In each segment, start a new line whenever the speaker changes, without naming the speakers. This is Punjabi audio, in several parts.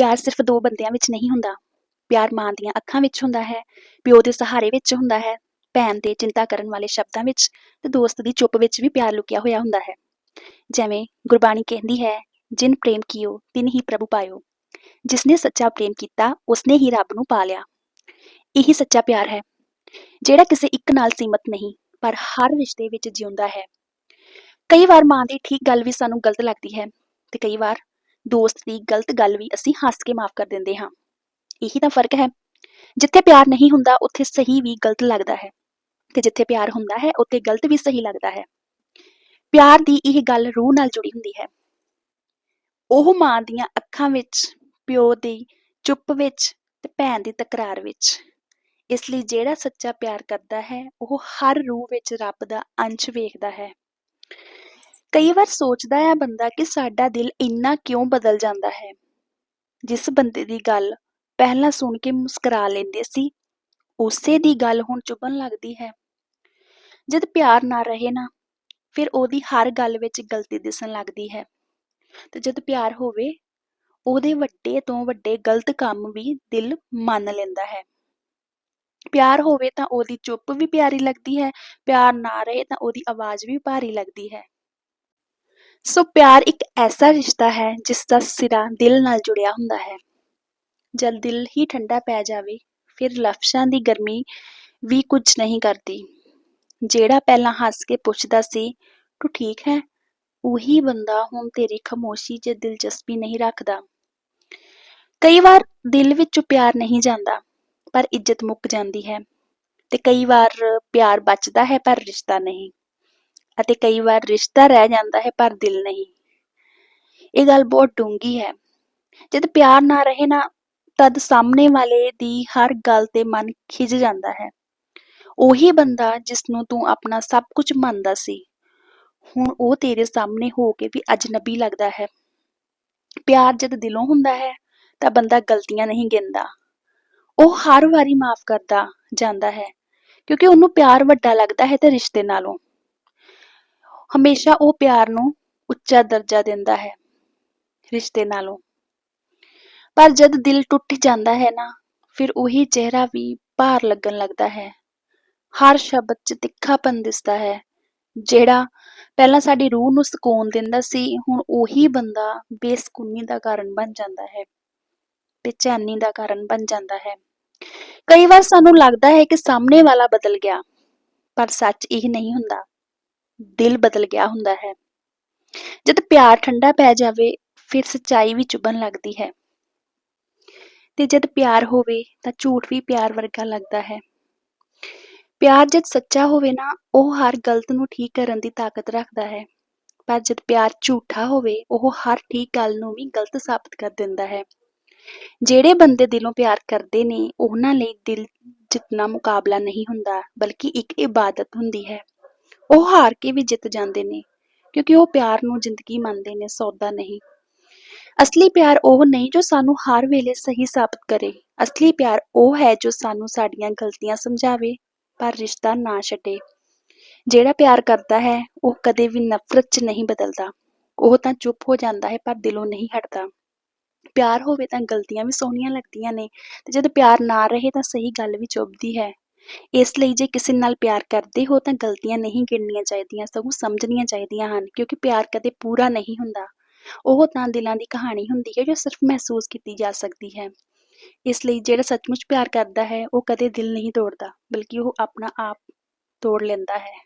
ਪਿਆਰ ਸਿਰਫ ਦੋ ਬੰਦਿਆਂ ਵਿੱਚ ਨਹੀਂ ਹੁੰਦਾ। ਪਿਆਰ ਮਾਂ ਦੀਆਂ ਅੱਖਾਂ ਵਿੱਚ ਹੁੰਦਾ ਹੈ, ਪਿਓ ਦੇ ਸਹਾਰੇ ਵਿੱਚ ਹੁੰਦਾ ਹੈ, ਭੈਣ ਦੇ ਚਿੰਤਾ ਕਰਨ ਵਾਲੇ ਸ਼ਬਦਾਂ ਵਿੱਚ ਤੇ ਦੋਸਤ ਦੀ ਚੁੱਪ ਵਿੱਚ ਵੀ ਪਿਆਰ ਲੁਕਿਆ ਹੋਇਆ ਹੁੰਦਾ ਹੈ। ਜਿਵੇਂ ਗੁਰਬਾਣੀ ਕਹਿੰਦੀ ਹੈ, ਜਿਨ ਪ੍ਰੇਮ ਕੀਓ, ਤਿਨ ਹੀ ਪ੍ਰਭੂ ਪਾਇਓ। ਜਿਸਨੇ ਸੱਚਾ ਪ੍ਰੇਮ ਕੀਤਾ, ਉਸਨੇ ਹੀ ਰੱਬ ਨੂੰ ਪਾ ਲਿਆ। ਇਹੀ ਸੱਚਾ ਪਿਆਰ ਹੈ, ਜਿਹੜਾ ਕਿਸੇ ਇੱਕ ਨਾਲ ਸੀਮਤ ਨਹੀਂ, ਪਰ ਹਰ ਰਿਸ਼ਤੇ ਵਿੱਚ ਜਿਉਂਦਾ ਹੈ। ਕਈ ਵਾਰ ਮਾਂ ਦੀ ਠੀਕ ਗੱਲ ਵੀ ਸਾਨੂੰ ਗਲਤ ਲੱਗਦੀ ਹੈ ਤੇ ਕਈ ਵਾਰ ਦੋਸਤ ਦੀ ਗਲਤ ਗੱਲ ਵੀ ਅਸੀਂ ਹੱਸ ਕੇ ਮਾਫ ਕਰ ਦਿੰਦੇ ਹਾਂ। ਇਹੀ ਤਾਂ ਫ਼ਰਕ ਹੈ। ਜਿੱਥੇ ਪਿਆਰ ਨਹੀਂ ਹੁੰਦਾ, ਉੱਥੇ ਸਹੀ ਵੀ ਗਲਤ ਲੱਗਦਾ ਹੈ। ਤੇ ਜਿੱਥੇ ਪਿਆਰ ਹੁੰਦਾ ਹੈ, ਉੱਥੇ ਗਲਤ ਵੀ ਸਹੀ ਲੱਗਦਾ ਹੈ। ਪਿਆਰ ਦੀ ਇਹ ਗੱਲ ਰੂਹ ਨਾਲ ਜੁੜੀ ਹੁੰਦੀ ਹੈ। ਉਹ ਮਾਂ ਦੀਆਂ ਅੱਖਾਂ ਵਿੱਚ, ਪਿਓ ਦੀ ਚੁੱਪ ਵਿੱਚ ਤੇ ਭੈਣ ਦੀ ਤਕਰਾਰ ਵਿੱਚ। ਇਸ ਲਈ ਜਿਹੜਾ ਸੱਚਾ ਪਿਆਰ ਕਰਦਾ ਹੈ, ਉਹ ਹਰ ਰੂਹ ਵਿੱਚ ਰੱਬ ਦਾ ਅੰਸ਼ ਵੇਖਦਾ ਹੈ। ਕਈ ਵਾਰ ਸੋਚਦਾ ਹੈ ਬੰਦਾ ਕਿ ਸਾਡਾ ਦਿਲ ਇੰਨਾ ਕਿਉਂ ਬਦਲ ਜਾਂਦਾ ਹੈ। ਜਿਸ ਬੰਦੇ ਦੀ ਗੱਲ ਪਹਿਲਾਂ ਸੁਣ ਕੇ ਮੁਸਕਰਾ ਲੈਂਦੇ ਸੀ, ਉਸੇ ਦੀ ਗੱਲ ਹੁਣ ਚੁਭਣ ਲੱਗਦੀ ਹੈ। ਜਦ ਪਿਆਰ ਨਾ ਰਹੇ ਨਾ, ਫਿਰ ਉਹਦੀ ਹਰ ਗੱਲ ਵਿੱਚ ਗਲਤੀ ਦਿਸਣ ਲੱਗਦੀ ਹੈ। ਤੇ ਜਦ ਪਿਆਰ ਹੋਵੇ, ਉਹਦੇ ਵੱਡੇ ਤੋਂ ਵੱਡੇ ਗਲਤ ਕੰਮ ਵੀ ਦਿਲ ਮੰਨ ਲੈਂਦਾ ਹੈ। ਪਿਆਰ ਹੋਵੇ ਤਾਂ ਉਹਦੀ ਚੁੱਪ ਵੀ ਪਿਆਰੀ ਲੱਗਦੀ ਹੈ, ਪਿਆਰ ਨਾ ਰਹੇ ਤਾਂ ਉਹਦੀ ਆਵਾਜ਼ ਵੀ ਭਾਰੀ ਲੱਗਦੀ ਹੈ। ਸੋ ਪਿਆਰ ਇੱਕ ਐਸਾ ਰਿਸ਼ਤਾ ਹੈ ਜਿਸ ਦਾ ਸਿਰਾ ਦਿਲ ਨਾਲ ਜੁੜਿਆ ਹੁੰਦਾ ਹੈ। ਜਦ ਦਿਲ ਹੀ ਠੰਡਾ ਪੈ ਜਾਵੇ, ਫਿਰ ਲਫ਼ਜ਼ਾਂ ਦੀ ਗਰਮੀ ਵੀ ਕੁਝ ਨਹੀਂ ਕਰਦੀ। ਜਿਹੜਾ ਪਹਿਲਾਂ ਹੱਸ ਕੇ ਪੁੱਛਦਾ ਸੀ, ਤੂੰ ਠੀਕ ਹੈ? ਉਹੀ ਬੰਦਾ ਹੁਣ ਤੇਰੀ ਖਾਮੋਸ਼ੀ 'ਚ ਦਿਲਚਸਪੀ ਨਹੀਂ ਰੱਖਦਾ। ਕਈ ਵਾਰ ਦਿਲ ਵਿੱਚੋਂ ਪਿਆਰ ਨਹੀਂ ਜਾਂਦਾ, ਪਰ ਇੱਜ਼ਤ ਮੁੱਕ ਜਾਂਦੀ ਹੈ ਤੇ ਕਈ ਵਾਰ ਪਿਆਰ ਬਚਦਾ ਹੈ ਪਰ ਰਿਸ਼ਤਾ ਨਹੀਂ। ਅਤੇ ਕਈ ਵਾਰ ਰਿਸ਼ਤਾ ਰਹਿ ਜਾਂਦਾ ਹੈ ਪਰ ਦਿਲ ਨਹੀਂ। ਇਹ ਗੱਲ ਬਹੁਤ ਡੂੰਗੀ ਹੈ। ਜਦ ਪਿਆਰ ਨਾ ਰਹੇ ਨਾ, ਤਦ ਸਾਹਮਣੇ ਵਾਲੇ ਦੀ ਹਰ ਗੱਲ ਤੇ ਮਨ ਖਿਜ ਜਾਂਦਾ ਹੈ। ਉਹੀ ਬੰਦਾ ਜਿਸ ਨੂੰ ਤੂੰ ਆਪਣਾ ਸਭ ਕੁਝ ਮੰਨਦਾ ਸੀ, ਹੁਣ ਉਹ ਤੇਰੇ ਸਾਹਮਣੇ ਹੋ ਕੇ ਵੀ ਅਜਨਬੀ ਲੱਗਦਾ ਹੈ। ਪਿਆਰ ਜਦ ਦਿਲੋਂ ਹੁੰਦਾ ਹੈ, ਤਾਂ ਬੰਦਾ ਗਲਤੀਆਂ ਨਹੀਂ ਗਿਣਦਾ। ਉਹ ਹਰ ਵਾਰੀ ਮਾਫ ਕਰਦਾ ਜਾਂਦਾ ਹੈ, ਕਿਉਂਕਿ ਉਹਨੂੰ ਪਿਆਰ ਵੱਡਾ ਲੱਗਦਾ ਹੈ ਤੇ ਰਿਸ਼ਤੇ ਨਾਲੋਂ। ਹਮੇਸ਼ਾ ਉਹ ਪਿਆਰ ਨੂੰ ਉੱਚਾ ਦਰਜਾ ਦਿੰਦਾ ਹੈ ਰਿਸ਼ਤੇ ਨਾਲੋਂ। ਪਰ ਜਦ ਦਿਲ ਟੁੱਟ ਜਾਂਦਾ ਹੈ ਨਾ, ਫਿਰ ਉਹੀ ਚਿਹਰਾ ਵੀ ਭਾਰ ਲੱਗਣ ਲੱਗਦਾ ਹੈ। ਹਰ ਸ਼ਬਦ 'ਚ ਤਿੱਖਾਪਨ ਦਿਸਦਾ ਹੈ, ਜਿਹੜਾ ਪਹਿਲਾਂ ਸਾਡੀ ਰੂਹ ਨੂੰ ਸਕੂਨ ਦਿੰਦਾ ਸੀ, ਹੁਣ ਉਹੀ ਬੰਦਾ ਬੇਸਕੂਨੀ ਦਾ ਕਾਰਨ ਬਣ ਜਾਂਦਾ ਹੈ, ਬੇਚੈਨੀ ਦਾ ਕਾਰਨ ਬਣ ਜਾਂਦਾ ਹੈ। ਕਈ ਵਾਰ ਸਾਨੂੰ ਲੱਗਦਾ ਹੈ ਕਿ ਸਾਹਮਣੇ ਵਾਲਾ ਬਦਲ ਗਿਆ, ਪਰ ਸੱਚ ਇਹ ਨਹੀਂ ਹੁੰਦਾ। ਦਿਲ ਬਦਲ ਗਿਆ ਹੁੰਦਾ ਹੈ। ਜਦ ਪਿਆਰ ਠੰਡਾ ਪੈ ਜਾਵੇ, ਫਿਰ ਸੱਚਾਈ ਵੀ ਚੁਭਣ ਲੱਗਦੀ ਹੈ। ਤੇ ਜਦ ਪਿਆਰ ਹੋਵੇ, ਤਾਂ ਝੂਠ ਵੀ ਪਿਆਰ ਵਰਗਾ ਲੱਗਦਾ ਹੈ। ਪਿਆਰ ਜਦ ਸੱਚਾ ਹੋਵੇ ਨਾ, ਉਹ ਹਰ ਗਲਤ ਨੂੰ ਠੀਕ ਕਰਨ ਦੀ ਤਾਕਤ ਰੱਖਦਾ ਹੈ। ਪਰ ਜਦ ਪਿਆਰ ਝੂਠਾ ਹੋਵੇ, ਉਹ ਹਰ ਠੀਕ ਗੱਲ ਨੂੰ ਵੀ ਗਲਤ ਸਾਬਤ ਕਰ ਦਿੰਦਾ ਹੈ। ਜਿਹੜੇ ਬੰਦੇ ਦਿਲੋਂ ਪਿਆਰ ਕਰਦੇ ਨੇ, ਉਹਨਾਂ ਲਈ ਦਿਲ ਜਿੱਤਣਾ ਮੁਕਾਬਲਾ ਨਹੀਂ ਹੁੰਦਾ, ਬਲਕਿ ਇੱਕ ਇਬਾਦਤ ਹੁੰਦੀ ਹੈ। ਉਹ ਹਾਰ ਕੇ ਵੀ ਜਿੱਤ ਜਾਂਦੇ ਨੇ, ਕਿਉਂਕਿ ਉਹ ਪਿਆਰ ਨੂੰ ਜ਼ਿੰਦਗੀ ਮੰਨਦੇ ਨੇ, ਸੌਦਾ ਨਹੀਂ। ਅਸਲੀ ਪਿਆਰ ਉਹ ਨਹੀਂ ਜੋ ਸਾਨੂੰ ਹਰ ਵੇਲੇ ਸਹੀ ਸਾਬਤ ਕਰੇ। ਅਸਲੀ ਪਿਆਰ ਉਹ ਹੈ ਜੋ ਸਾਨੂੰ ਸਾਡੀਆਂ ਗਲਤੀਆਂ ਸਮਝਾਵੇ, ਪਰ ਰਿਸ਼ਤਾ ਨਾ ਛੱਡੇ। ਜਿਹੜਾ ਪਿਆਰ ਕਰਦਾ ਹੈ, ਉਹ ਕਦੇ ਵੀ ਨਫ਼ਰਤ 'ਚ ਨਹੀਂ ਬਦਲਦਾ। ਉਹ ਤਾਂ ਚੁੱਪ ਹੋ ਜਾਂਦਾ ਹੈ, ਪਰ ਦਿਲੋਂ ਨਹੀਂ ਹਟਦਾ। ਪਿਆਰ ਹੋਵੇ ਤਾਂ ਗਲਤੀਆਂ ਵੀ ਸੋਹਣੀਆਂ ਲੱਗਦੀਆਂ ਨੇ, ਤੇ ਜਦ ਪਿਆਰ ਨਾ ਰਹੇ ਤਾਂ ਸਹੀ ਗੱਲ ਵੀ ਚੁੱਭਦੀ ਹੈ। ਇਸ ਲਈ ਜੇ ਕਿਸੇ ਨਾਲ ਪਿਆਰ ਕਰਦੇ ਹੋ ਤਾਂ ਗਲਤੀਆਂ ਨਹੀਂ ਗਿਣਨੀਆਂ ਚਾਹੀਦੀਆਂ, ਸਗੋਂ ਸਮਝਣੀਆਂ ਚਾਹੀਦੀਆਂ ਹਨ, ਕਿਉਂਕਿ ਪਿਆਰ ਕਦੇ ਪੂਰਾ ਨਹੀਂ ਹੁੰਦਾ। ਉਹ ਤਾਂ ਦਿਲਾਂ ਦੀ ਕਹਾਣੀ ਹੁੰਦੀ ਹੈ ਜੋ ਸਿਰਫ ਮਹਿਸੂਸ ਕੀਤੀ ਜਾ ਸਕਦੀ ਹੈ। ਇਸ ਲਈ ਜਿਹੜਾ ਸੱਚਮੁੱਚ ਪਿਆਰ ਕਰਦਾ ਹੈ, ਉਹ ਕਦੇ ਦਿਲ ਨਹੀਂ ਤੋੜਦਾ, ਬਲਕਿ ਉਹ ਆਪਣਾ ਆਪ ਤੋੜ ਲੈਂਦਾ ਹੈ,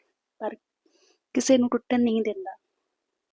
ਪਰ ਕਿਸੇ ਨੂੰ ਟੁੱਟਣ ਨਹੀਂ ਦਿੰਦਾ।